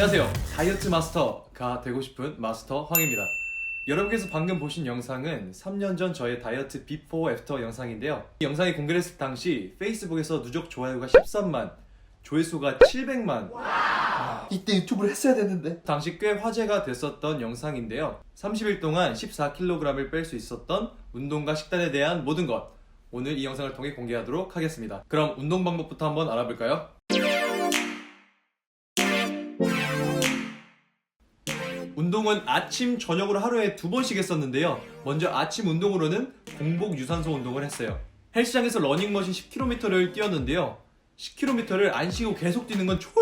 안녕하세요. 다이어트 마스터가 되고 싶은 마스터 황입니다. 여러분께서 방금 보신 영상은 3년 전 저의 다이어트 비포 애프터 영상인데요. 이 영상이 공개됐을 당시 페이스북에서 누적 좋아요가 13만, 조회수가 700만, 이때 유튜브를 했어야 됐는데 당시 꽤 화제가 됐었던 영상인데요. 30일 동안 14kg을 뺄 수 있었던 운동과 식단에 대한 모든 것. 오늘 이 영상을 통해 공개하도록 하겠습니다. 그럼 운동 방법부터 한번 알아볼까요? 운동은 아침, 저녁으로 하루에 두 번씩 했었는데요. 먼저 아침 운동으로는 공복 유산소 운동을 했어요. 헬스장에서 러닝머신 10km를 뛰었는데요. 10km를 안 쉬고 계속 뛰는 건 졸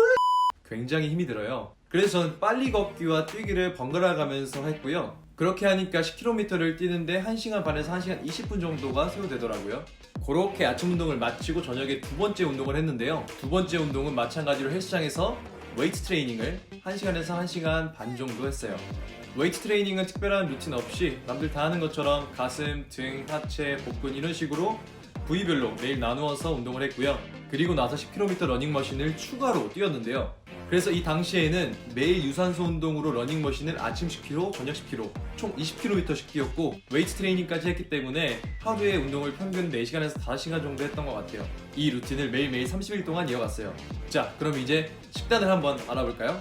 굉장히 힘이 들어요. 그래서 저는 빨리 걷기와 뛰기를 번갈아 가면서 했고요. 그렇게 하니까 10km를 뛰는데 1시간 반에서 1시간 20분 정도가 소요되더라고요. 그렇게 아침 운동을 마치고 저녁에 두 번째 운동을 했는데요. 두 번째 운동은 마찬가지로 헬스장에서 웨이트 트레이닝을 1시간에서 1시간 반 정도 했어요. 웨이트 트레이닝은 특별한 루틴 없이 남들 다 하는 것처럼 가슴, 등, 하체, 복근 이런 식으로 부위별로 매일 나누어서 운동을 했고요. 그리고 나서 10km 러닝머신을 추가로 뛰었는데요. 그래서 이 당시에는 매일 유산소 운동으로 러닝머신을 아침 10km, 저녁 10km, 총 20km씩 뛰었고 웨이트 트레이닝까지 했기 때문에 하루에 운동을 평균 4시간에서 5시간 정도 했던 것 같아요. 이 루틴을 매일매일 30일 동안 이어갔어요. 자, 그럼 이제 식단을 한번 알아볼까요?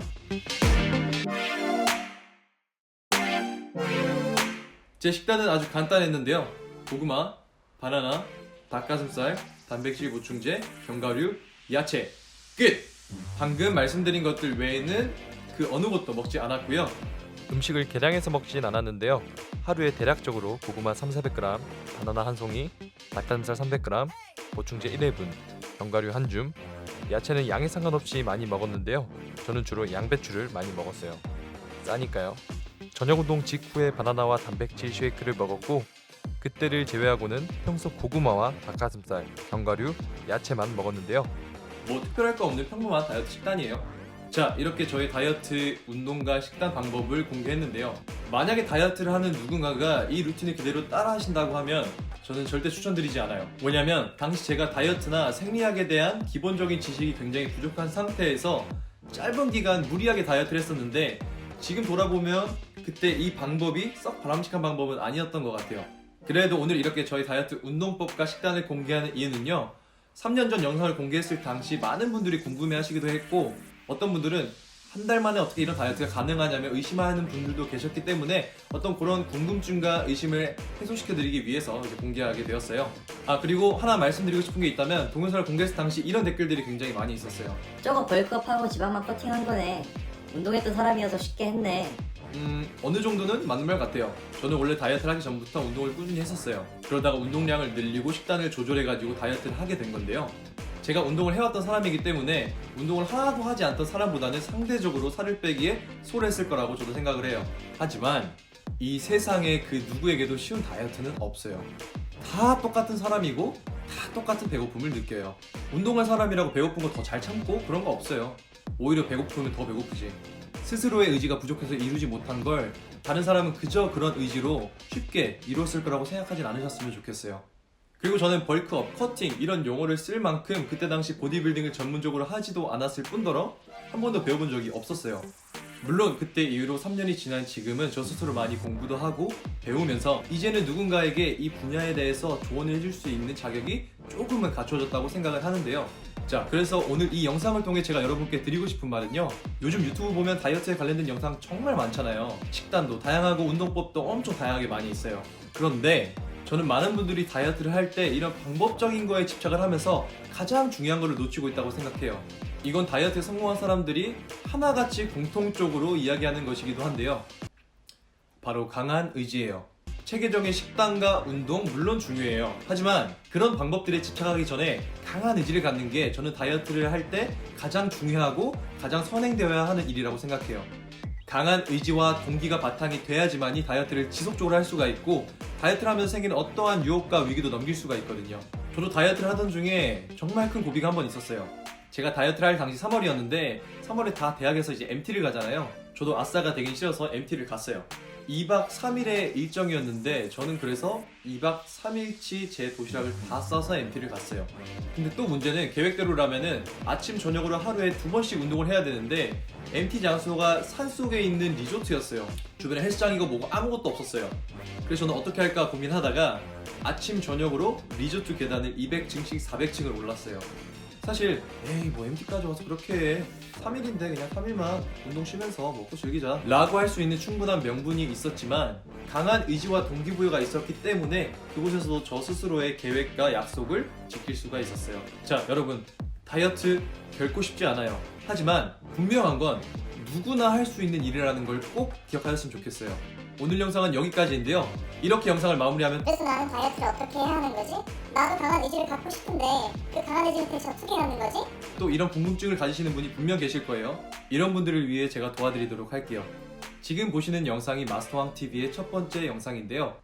제 식단은 아주 간단했는데요. 고구마, 바나나, 닭가슴살, 단백질 보충제, 견과류, 야채. 끝! 방금 말씀드린 것들 외에는 그 어느 것도 먹지 않았고요. 음식을 계량해서 먹진 않았는데요. 하루에 대략적으로 고구마 3, 400g, 바나나 한 송이, 닭가슴살 300g, 보충제 1회분, 견과류 한 줌, 야채는 양에 상관없이 많이 먹었는데요. 저는 주로 양배추를 많이 먹었어요. 싸니까요. 저녁 운동 직후에 바나나와 단백질 쉐이크를 먹었고 그때를 제외하고는 평소 고구마와 닭가슴살, 견과류, 야채만 먹었는데요. 뭐 특별할 거 없는 평범한 다이어트 식단이에요. 자, 이렇게 저의 다이어트 운동과 식단 방법을 공개했는데요. 만약에 다이어트를 하는 누군가가 이 루틴을 그대로 따라 하신다고 하면 저는 절대 추천드리지 않아요. 뭐냐면 당시 제가 다이어트나 생리학에 대한 기본적인 지식이 굉장히 부족한 상태에서 짧은 기간 무리하게 다이어트를 했었는데 지금 돌아보면 그때 이 방법이 썩 바람직한 방법은 아니었던 것 같아요. 그래도 오늘 이렇게 저희 다이어트 운동법과 식단을 공개하는 이유는요. 3년 전 영상을 공개했을 당시 많은 분들이 궁금해 하시기도 했고 어떤 분들은 한 달 만에 어떻게 이런 다이어트가 가능하냐며 의심하는 분들도 계셨기 때문에 어떤 그런 궁금증과 의심을 해소시켜드리기 위해서 이제 공개하게 되었어요. 아 그리고 하나 말씀드리고 싶은 게 있다면 동영상을 공개했을 당시 이런 댓글들이 굉장히 많이 있었어요. 저거 벌크업하고 지방만 커팅한 거네. 운동했던 사람이어서 쉽게 했네. 음, 어느 정도는 맞는 말 같아요. 저는 원래 다이어트를 하기 전부터 운동을 꾸준히 했었어요. 그러다가 운동량을 늘리고 식단을 조절해가지고 다이어트를 하게 된 건데요. 제가 운동을 해왔던 사람이기 때문에 운동을 하나도 하지 않던 사람보다는 상대적으로 살을 빼기에 소홀했을 거라고 저도 생각을 해요. 하지만 이 세상에 그 누구에게도 쉬운 다이어트는 없어요. 다 똑같은 사람이고 다 똑같은 배고픔을 느껴요. 운동할 사람이라고 배고픈 거 더 잘 참고 그런 거 없어요. 오히려 배고프면 더 배고프지. 스스로의 의지가 부족해서 이루지 못한 걸 다른 사람은 그저 그런 의지로 쉽게 이뤘을 거라고 생각하진 않으셨으면 좋겠어요. 그리고 저는 벌크업, 커팅 이런 용어를 쓸 만큼 그때 당시 보디빌딩을 전문적으로 하지도 않았을 뿐더러 한 번도 배워본 적이 없었어요. 물론 그때 이후로 3년이 지난 지금은 저 스스로 많이 공부도 하고 배우면서 이제는 누군가에게 이 분야에 대해서 조언을 해줄 수 있는 자격이 조금은 갖춰졌다고 생각을 하는데요. 자, 그래서 오늘 이 영상을 통해 제가 여러분께 드리고 싶은 말은요. 요즘 유튜브 보면 다이어트에 관련된 영상 정말 많잖아요. 식단도 다양하고 운동법도 엄청 다양하게 많이 있어요. 그런데 저는 많은 분들이 다이어트를 할 때 이런 방법적인 거에 집착을 하면서 가장 중요한 거를 놓치고 있다고 생각해요. 이건 다이어트에 성공한 사람들이 하나같이 공통적으로 이야기하는 것이기도 한데요. 바로 강한 의지예요. 체계적인 식단과 운동 물론 중요해요. 하지만 그런 방법들에 집착하기 전에 강한 의지를 갖는 게 저는 다이어트를 할 때 가장 중요하고 가장 선행되어야 하는 일이라고 생각해요. 강한 의지와 동기가 바탕이 돼야지만이 다이어트를 지속적으로 할 수가 있고 다이어트를 하면서 생기는 어떠한 유혹과 위기도 넘길 수가 있거든요. 저도 다이어트를 하던 중에 정말 큰 고비가 한 번 있었어요. 제가 다이어트를 할 당시 3월이었는데 3월에 다 대학에서 이제 MT를 가잖아요. 저도 아싸가 되긴 싫어서 MT를 갔어요. 2박 3일의 일정이었는데 저는 그래서 2박 3일치 제 도시락을 다 싸서 MT를 갔어요. 근데 또 문제는 계획대로라면은 아침 저녁으로 하루에 두 번씩 운동을 해야 되는데 MT 장소가 산속에 있는 리조트였어요. 주변에 헬스장이고 뭐고 아무것도 없었어요. 그래서 저는 어떻게 할까 고민하다가 아침 저녁으로 리조트 계단을 200층씩 400층을 올랐어요. 사실 에이 뭐 MT까지 와서 그렇게 해. 3일인데 그냥 3일만 운동 쉬면서 먹고 즐기자. 라고 할 수 있는 충분한 명분이 있었지만 강한 의지와 동기부여가 있었기 때문에 그곳에서도 저 스스로의 계획과 약속을 지킬 수가 있었어요. 자 여러분 다이어트 결코 쉽지 않아요. 하지만 분명한 건 누구나 할 수 있는 일이라는 걸 꼭 기억하셨으면 좋겠어요 오늘 영상은 여기까지인데요 이렇게 영상을 마무리하면 그래서 나는 다이어트를 어떻게 해야 하는 거지? 나도 강한 의지를 갖고 싶은데 그 강한 의지를 대체 어떻게 하는 거지? 또 이런 궁금증을 가지시는 분이 분명 계실 거예요. 이런 분들을 위해 제가 도와드리도록 할게요. 지금 보시는 영상이 마스터왕 TV의 첫 번째 영상인데요.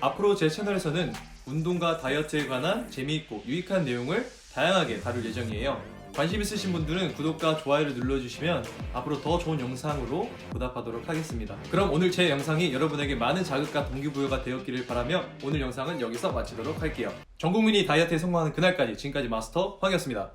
앞으로 제 채널에서는 운동과 다이어트에 관한 재미있고 유익한 내용을 다양하게 다룰 예정이에요. 관심 있으신 분들은 구독과 좋아요를 눌러주시면 앞으로 더 좋은 영상으로 보답하도록 하겠습니다. 그럼 오늘 제 영상이 여러분에게 많은 자극과 동기부여가 되었기를 바라며 오늘 영상은 여기서 마치도록 할게요. 전 국민이 다이어트에 성공하는 그날까지 지금까지 마스터 황이었습니다.